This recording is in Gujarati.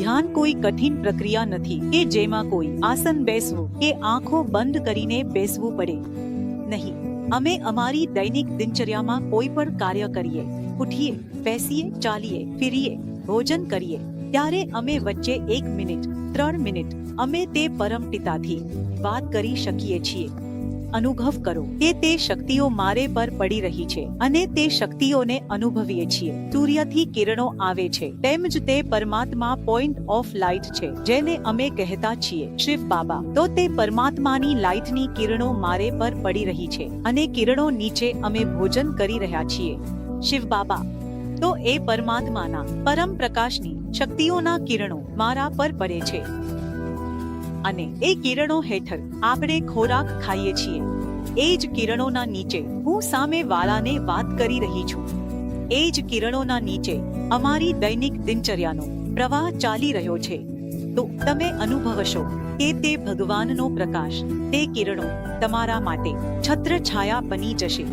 ધ્યાન કોઈ કઠિન પ્રક્રિયા નથી કે જેમાં કોઈ આસન બેસવું કે આંખો બંધ કરીને બેસવું પડે. નહીં, અમે અમારી દૈનિક દિનચર્યામાં કોઈ પણ કાર્ય કરીએ, ઉઠીએ, બેસીએ, ચાલીએ, ફરીએ, ભોજન કરીએ, ત્યારે અમે વચ્ચે એક મિનિટ, ત્રણ મિનિટ, અમે તે પરમ પિતાથી વાત કરી શકીએ છીએ. અનુભવ કરો. કે તે શક્તિઓ મારે પર પડી રહી છે અને તે શક્તિઓને અનુભવીએ છીએ. સૂર્યથી કિરણો આવે છે. તેમજ તે પરમાત્મા પોઈન્ટ ઓફ લાઇટ છે, જેને અમે કહેતા છીએ. શિવ બાબા, તો તે પરમાત્માની લાઇટની કિરણો મારે પર પડી રહી છે અને કિરણો નીચે અમે ભોજન કરી રહ્યા છીએ. શિવ બાબા, તો એ પરમાત્માના પરમ પ્રકાશની શક્તિઓના કિરણો મારા પર પડે છે. અને એ કિરણો હેઠળ આપણે ખોરાક ખાઈએ છીએ. એ જ કિરણોના નીચે હું સામે વાળાને વાત કરી રહી છું. એ જ કિરણોના નીચે અમારી દૈનિક દિનચર્યાનો પ્રવાહ ચાલી રહ્યો છે. તો તમે અનુભવશો કે તે ભગવાનનો પ્રકાશ, તે કિરણો તમારા માટે છત્ર છાયા બની જશે.